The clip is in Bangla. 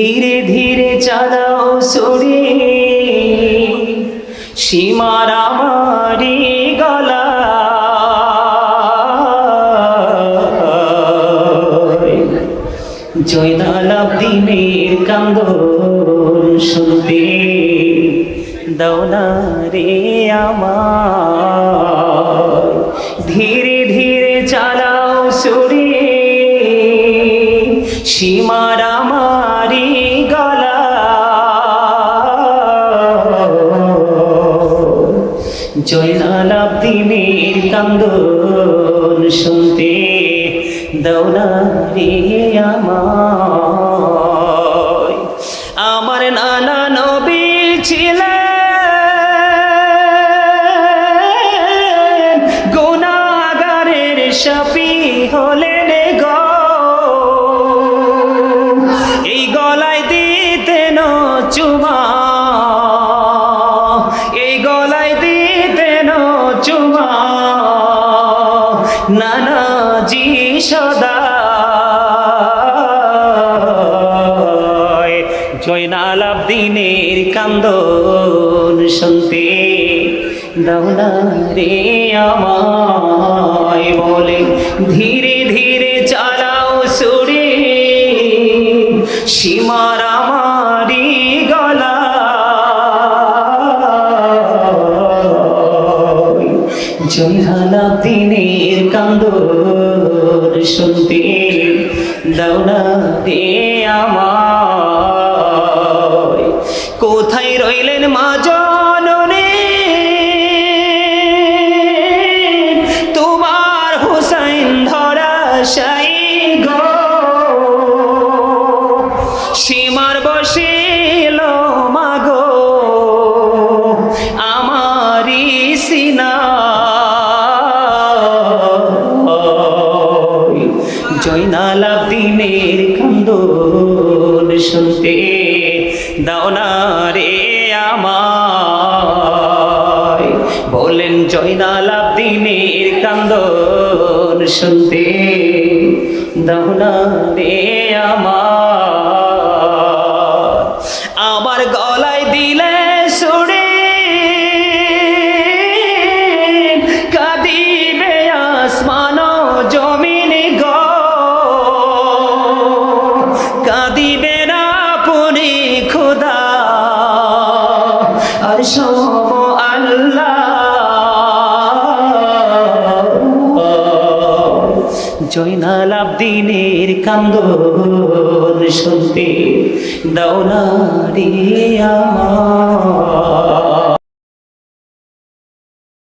ধীরে ধীরে চালাও সরে। সীমার আমারি গলা। জয়নালাভ দিনের কান্দন শুনতে দৌলা রে আমার। ধীরে ধীরে চালাও সুরে। সীমার আমারি গলা। জয়নালাভ দিনের কান্দন শুনতে রে আমার আমার নানা নবী ছিলেন নানাজি সদা। জয়নাল দিনের কান্দন শুনতে দাওনা রে আমায় বলে, ধীরে ধীরে চালাও সুরে। সীমার আমারি গলা। জয়হালা দিনের কান্দর শুনতে দাওনা দে কোথায় রইলেন মা জননে? তোমার হুসাইন ধরা সাই গো। জয়নাল দিনের কান্দন শুনতে। দাওনা রে আমায়। বলেন জয়নাল দিনের কান্দন শুনতে। দাওনা রে আমার কাদিবে না পুনি খুদা। আর আল্লাহ। জয়নাল দিনের কান্দন শুনতে দাওনা রে আমার।